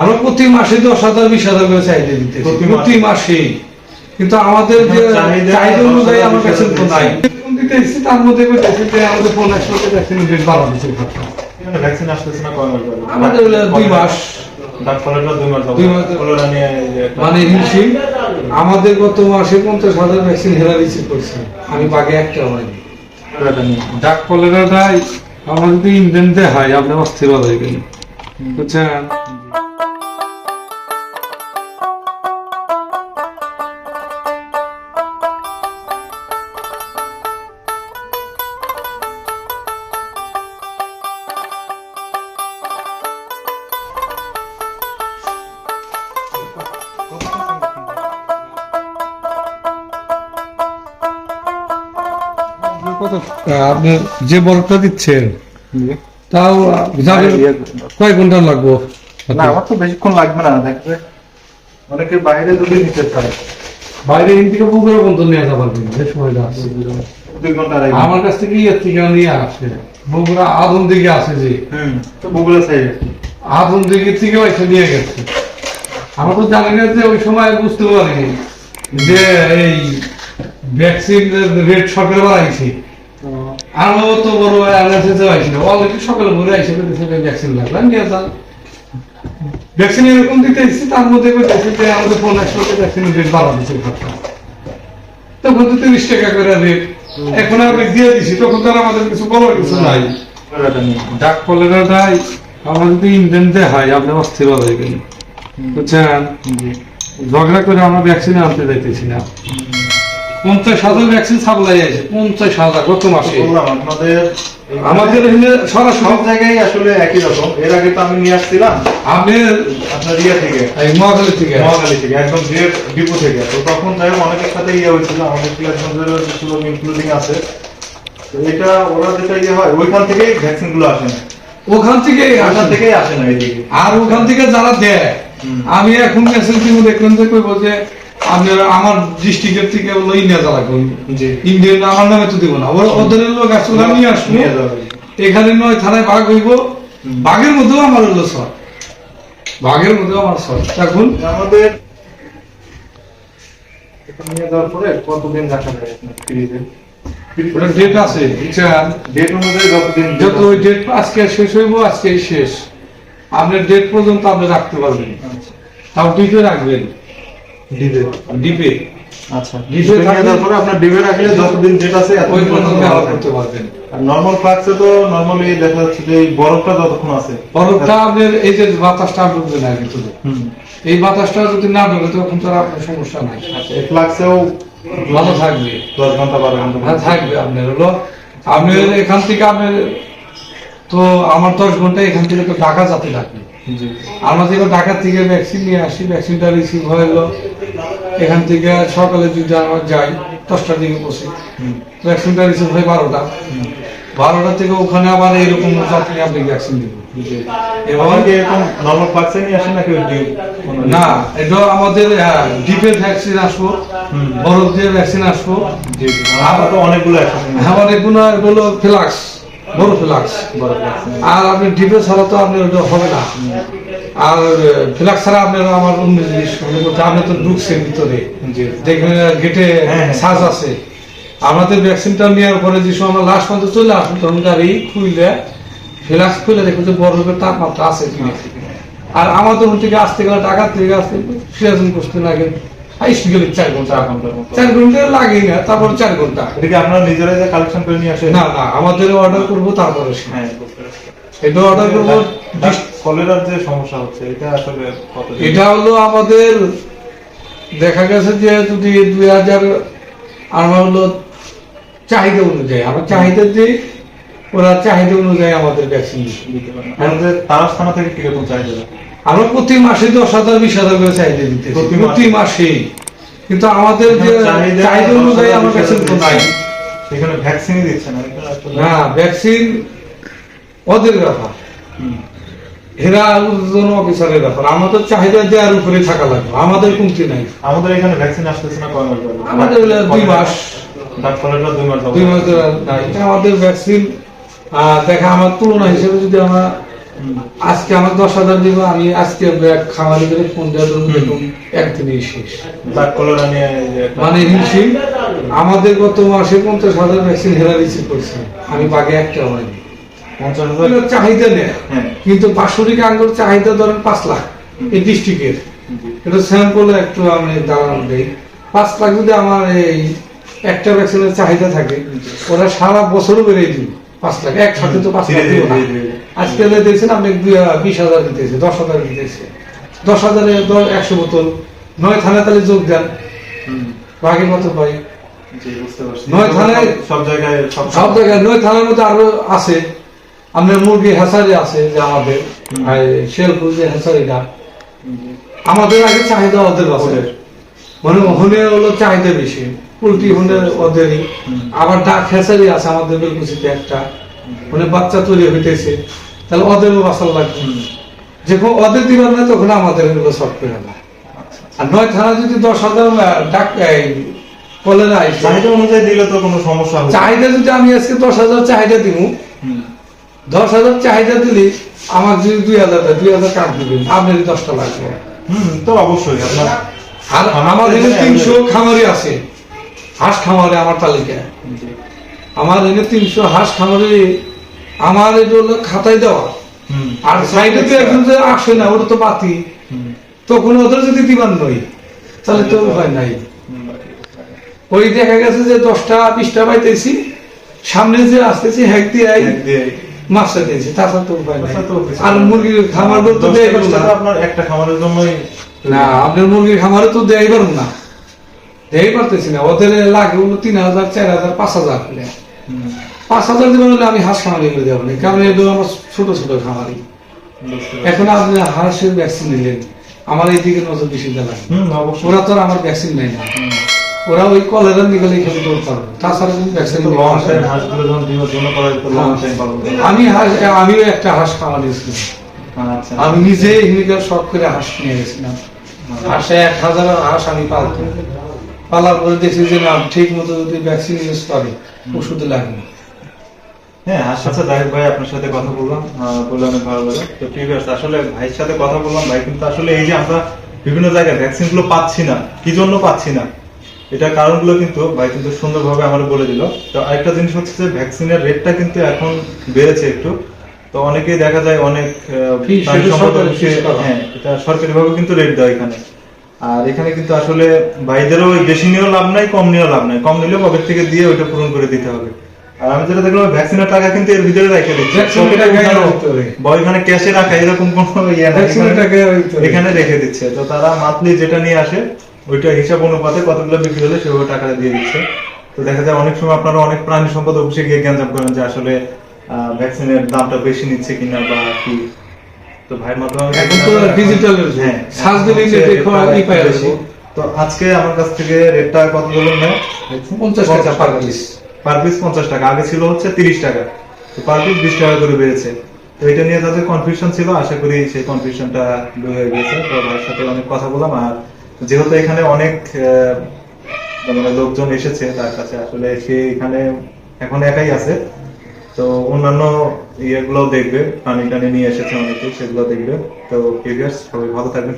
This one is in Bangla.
আমরা প্রতি মাসে দশ হাজার বিশ হাজার করে চাহিদা দিতে প্রতি প্রতি মাসে। কিন্তু আমাদের যে চাহিদা অনুযায়ী আমার কাছে তো নাই। তার মধ্যে যে আমাদের পনেরো ভ্যাকসিন ভ্যাকসিন আসতেছে না? আমাদের দুই মাস। মানে হিমশিম আমাদের গত মাসে পঞ্চাশ হাজার ভ্যাকসিন হেরা রিসিভ করছি। আমি বাগে একটা হয়নি। ডাক কলেরাটাই যদি ইন্ডিয়ানতে হয় আপনি অস্থির হয়ে গেলেন বুঝছেন? আপনি যে বরফটা দিচ্ছেন তাও কয় ঘণ্টা লাগবো? না আমার তো বেশিক্ষণ লাগবে না দেখবে অনেকে বাইরে যদি নিতে চায়। বাইরে এখান থেকে পুকুরে পর্যন্ত নিয়ে যাবার যে সময়টা আছে। দুই ঘণ্টা আমার কাছ থেকে ইয়ের থেকে নিয়ে আসে। বগুড়া আদম দিকে আছে যে। তো গুগলে সাইড আদম দিকে থেকে এসে নিয়ে গেছে। আমরা তো জানি না যে ওই সময় বুঝতে পারিনি যে এই ভ্যাকসিন রেট সরকার বাড়াইছে। আরও তো বড় অ্যানালাইসিস অলরেডি সকালে ভোরে আইসে বলতেছে ভ্যাকসিন লাগবে নিয়ে যান। ভ্যাকসিন এরকম দিতে এসেছি তার মধ্যে বলতেছে যে আমাদের রেট বাড়া দিচ্ছে তখন তো তিরিশ টাকা করে রেট এখন দিয়ে দিছি তখন তো আমাদের কিছু বলার কিছু নাই। ডাক কলেরাটাই আমার যদি হয় আপনি অস্থির হয়ে গেলেন বুঝছেন? ঝগড়া করে আমরা ভ্যাকসিন আনতে যাইতেছি না। পঞ্চাশ হাজার ভ্যাকসিন সাপ্লাই আছে পঞ্চাশ হাজার গত মাসে। আপনাদের আমাদের এখানে সরাসরি সব জায়গায় আসলে একই রকম। এর আগে তো আমি নিয়ে আসছিলাম। আমি আপনার ইয়ে থেকে। এই মহাখালী থেকে। মহাখালী থেকে একদম ডিরেক্ট ডিপো থেকে। তো তখন যাই অনেকের সাথে ইয়ে হয়েছিল। আমাদের কিছু লোক ইনক্লুডিং আছে। তো এটা ওরা যেটা ইয়ে হয় ওইখান থেকেই ভ্যাকসিনগুলো আসে না। ওখান থেকে ওখান থেকেই আসে না এইদিকে আর ওখান থেকে যারা দেয় আমি এখন মেসেজ দিব দেখলাম যে কইব যে আমি আমার ডিস্ট্রিক্টের থেকে হলো ইন্ডিয়া জ্বালা করি ইন্ডিয়ান আমার নামে তো দিব না। ওদের লোক আসলে নিয়ে আসব। নিয়ে যাওয়া হবে। এখানে নয় থানায় বাঘ হইব। বাঘের মধ্যেও আমার হলো সর। বাঘের মধ্যেও আমার সর। এখন আমাদের নিয়ে যাওয়ার পরে কতদিন রাখা যায় আপনার ফ্রিজে? ওটা ডেট আছে ডেট অনুযায়ী যতদিন যত ওই ডেট আজকে শেষ হইব আজকে শেষ। আপনি ডেট পর্যন্ত আপনি রাখতে পারবেন। আচ্ছা। তাও ডিপে রাখবেন। ডিবে ডিপে? আচ্ছা আপনার ডিবে রাখলে যতদিন ডেট আছে ওই পর্যন্ত পর্যন্ত ব্যবহার করতে পারবেন। আর নর্মাল ফ্লাক্সে তো নর্মালি দেখা যাচ্ছে যে এই বরফটা যতক্ষণ আছে। বরফটা আপনার এই যে বাতাসটা ঢুকবে না ভিতরে। এই বাতাসটা যদি না ঢুকে তখন তো আপনার সমস্যা নাই। আচ্ছা এই ফ্লাক্সেও ভালো থাকবে। দশ ঘণ্টা বারো ঘণ্টা হ্যাঁ থাকবে আপনার হলো। আপনি এখান থেকে আপনি তো আমার দশ ঘণ্টা এখান থেকে তো ঢাকা যাতে লাগবে। জি আমরা যেটা ঢাকা থেকে ভ্যাকসিন নিয়ে আসি ভ্যাকসিনটা রিসিভ হয়ে এখান থেকে সকালে যদি আমরা যাই দশটার দিকে বসে ভ্যাকসিনটা রিসিভ হয় বারোটা। বারোটা থেকে ওখানে আবার এইরকম যত্নে আপনি ভ্যাকসিন দিব এরকম না এটা আমাদের ভ্যাকসিন আসব। বরফ দিয়ে ভ্যাকসিন আসব। অনেকগুলো এগুলো ফ্লাক্স। বড় ফ্লাক্স আর আপনি ডিপে ছাড়া তো আপনার ওটা হবে না। আর ফ্লাক্স ছাড়া আপনার আমার অন্য জিনিস আপনি তো ঢুকছেন ভিতরে। দেখবেন গেটে হ্যাঁ, হ্যাঁ। সাজ আছে। আমাদের ভ্যাকসিনটা নেওয়ার পরে যে সময় আমরা লাস্ট পর্যন্ত চলে আসুন তখন গাড়ি খুললে ফ্লাক্স খুলে দেখবেন যে বরফের তাপমাত্রা আছে আর আমাদের থেকে আসতে গেলে টাকা থেকে আসতে সিরাজন করতে লাগে। হাইস্ট গেলে চার ঘণ্টা চার ঘণ্টার মতো। চার ঘণ্টা লাগে না তারপর চার ঘণ্টা। এটা আপনারা নিজেরাই যে কালেকশন করে নিয়ে আসেন? না না আমাদের অর্ডার করব তারপরে সে। বুঝতে পারছি। এটা অর্ডার করব কলেরার যে সমস্যা হচ্ছে এটা আসলে কত এটা হলো আমাদের দেখা গেছে যে যদি দুই হাজার আমরা হলো চাহিদা অনুযায়ী আমরা চাহিদা দিই ওরা চাহিদা অনুযায়ী আমাদের ভ্যাকসিন দিতে পারেন আমাদের তারাস থানা থেকে কীরকম চাহিদা? আমরা প্রতি মাসে দশ হাজার বিশ হাজার করে চাহিদা দিতে প্রতি মাসে। কিন্তু আমাদের যে চাহিদা অনুযায়ী আমার কাছে তো নাই সেখানে ভ্যাকসিনই দিচ্ছে না না ভ্যাকসিন ওদের ব্যাপার। এরা জন অফিসারের ব্যাপার। আমাদের চাহিদা দেওয়ার উপরে থাকা লাগবে। আমাদের কমতি নাই। আমাদের এখানে ভ্যাকসিন আসতেছে না কয় মাস আমাদের দুই মাস। ডাক কলেরা দুই মাস দুই মাস নাই। আমাদের ভ্যাকসিন দেখা আমার তুলনা হিসেবে যদি আমরা আজকে আমার দশ হাজার দিব আমি আজকে খামারি করে দেওয়ার দেখুন একদিনই শেষ। মানে আমাদের গত মাসে পঞ্চাশ হাজার ভ্যাকসিন হেরা রিসিভ করছে। আমি বাগে একটা হয়নি। পঞ্চাশ হাজার চাহিদা নেই হ্যাঁ। কিন্তু আঙ্গুর চাহিদা ধরেন পাঁচ লাখ। এই ডিস্ট্রিক্টের। এটা স্যাম্পল একটু আমি দাঁড়ানো দেই। পাঁচ লাখ যদি আমার এই একটা ভ্যাকসিনের চাহিদা থাকে ওরা সারা বছরও বেড়ে দিবে। পাঁচ লাখ। একসাথে তো পাঁচ লাখ আজকে দিয়েছেন আপনি বিশ হাজার দিতেছে দশ হাজার দিতেছে। দশ হাজারে একশো বোতল। নয় থানা তাহলে যোগ দেন। হুম। বাকি কত পাই জি, বুঝতে পারছি। নয় থানায়- সব জায়গায় সব সব জায়গায় নয় থানার মধ্যে আরও আছে। আপনার মুরগি হ্যাসারি আছে যে আমাদের। যে আগে চাহিদা ওদের আছে। মানে হনে হলো চাহিদা বেশি। পোলট্রি হনে ওদেরই। আবার ডাক হেসারি আছে আমাদের বেলকুচিতে একটা। মানে বাচ্চা তৈরি হইতেছে। তাহলে ওদেরও বাঁচার লাগবে। যখন ওদের দিবার না তখন আমাদের এগুলো শর্ট করে না। আর নয় থানা যদি দশ হাজার ডাক কলেরা আইসে চাহিদা অনুযায়ী দিলে তো কোনো সমস্যা হবে চাহিদা যদি আমি আজকে দশ হাজার চাহিদা দিব দশ হাজার চাহিদা দিলে আমার যদি দুই হাজার দুই হাজার কাট দিবেন? আপনার দশটা লাগবে। হুম, তো অবশ্যই আপনার আর এখানে তিনশো খামারি আছে। হাঁস খামারে আমার তালিকায়। আমার এখানে তিনশো হাঁস খামারে আমার এটা হলো খাতায় দেওয়া। আর সাইডে তো একজন যে আসে না ওটা তো বাতি। তখন ওদের যদি দিবার নই তাহলে তো হয় নাই। ওই দেখা গেছে যে দশটা বিশটা পাইতেছি সামনে যে আসতেছি হ্যাক দিয়ে আই মাছটা দিয়েছি তাছাড়া তো উপায় নাই। আর মুরগির খামার তো দেয় না। আপনার একটা খামারের জন্যই না আপনার মুরগির খামারে তো দেয় পারুন না। দেয় পারতেছি না। ওদের লাগে হলো তিন হাজার চার হাজার পাঁচ হাজার। পাঁচ হাজার দিবেন হলে আমি হাঁস খামারি করে দেবো না কারণ এগুলো আমার ছোট ছোট খামারি। এখন আপনি হাঁসের ভ্যাকসিন নিলেন আমার এইদিকে নজর বেশি দেওয়া ওরা তো আমার ভ্যাকসিন নেয় না। ওরা ওই কলেরা নিগলে খেলে দৌড় পারবে তাছাড়া কোনো ভ্যাকসিন। আমি হাঁস আমিও একটা হাঁস আচ্ছা। আমি নিজে হিমিকার শখ করে হাঁস নিয়ে গেছিলাম। হাঁসে এক হাজার হাঁস আমি পালতাম। পালার পরে দেখছি যে না ঠিক মতো যদি ভ্যাকসিন ইউজ করে ওষুধ লাগে না। হ্যাঁ আচ্ছা। জাহিদ ভাই আপনার সাথে কথা বললাম। আহ, বলে অনেক ভালো লাগে। তো ঠিক আছে আসলে ভাইয়ের সাথে কথা বললাম। ভাই কিন্তু আসলে এই যে আমরা বিভিন্ন জায়গায় ভ্যাকসিনগুলো পাচ্ছি না কি জন্য পাচ্ছি না এটার কারণগুলো কিন্তু ভাই কিন্তু সুন্দরভাবে আমার বলে দিল। তো আরেকটা জিনিস হচ্ছে যে ভ্যাকসিনের রেটটা কিন্তু এখন বেড়েছে একটু। তো অনেকেই দেখা যায় অনেক। হ্যাঁ এটা সরকারি ভাবে কিন্তু রেট দেওয়া এখানে। আর এখানে কিন্তু আসলে ভাইদেরও বেশি নিয়েও লাভ নাই কম নিয়েও লাভ নাই। কম নিলেও পকেট থেকে দিয়ে ওইটা পূরণ করে দিতে হবে। আর আমি যেটা দেখলাম ভ্যাকসিনের টাকা কিন্তু এর ভিতরে রেখে দিচ্ছে। বা ওইখানে ক্যাশে রাখা এরকম কোনো ইয়ে না এখানে- রেখে দিচ্ছে। তো তারা মান্থলি যেটা নিয়ে আসে ওইটা হিসাব অনুপাতে কতগুলো বিক্রি হলে সেভাবে টাকাটা দিয়ে দিচ্ছে। তো দেখা যায় অনেক সময় আপনারা অনেক প্রাণী সম্পদ অফিসে গিয়ে গ্যাঞ্জাম করেন যে আসলে ভ্যাকসিনের দামটা বেশি নিচ্ছে কিনা বা কি। তো ভাইয়ের মাধ্যমে এখন তো digital হ্যাঁ সার্চ দিলেই ই পাই। তো আজকে আমার কাছ থেকে রেটটা কত বলুন ভাই? পঞ্চাশ টাকা পার পিস পার পিস পঞ্চাশ টাকা। আগে ছিল হচ্ছে তিরিশ টাকা। তো পার পিস বিশ টাকা করে বেড়েছে। তো এটা নিয়ে তাদের কনফিউশন ছিল। আশা করি সেই কনফিউশনটা দূর হয়ে গেছে। তো ভাইয়ের সাথে অনেক কথা বললাম। আর যেহেতু এখানে অনেক মানে লোকজন এসেছে তার কাছে, আসলে সে এখানে এখন একাই আছে। তো অন্যান্য ইয়েগুলো দেখবে। পানি টানি নিয়ে এসেছে অনেকে, সেগুলো দেখবে। তো সবাই ভালো থাকবেন।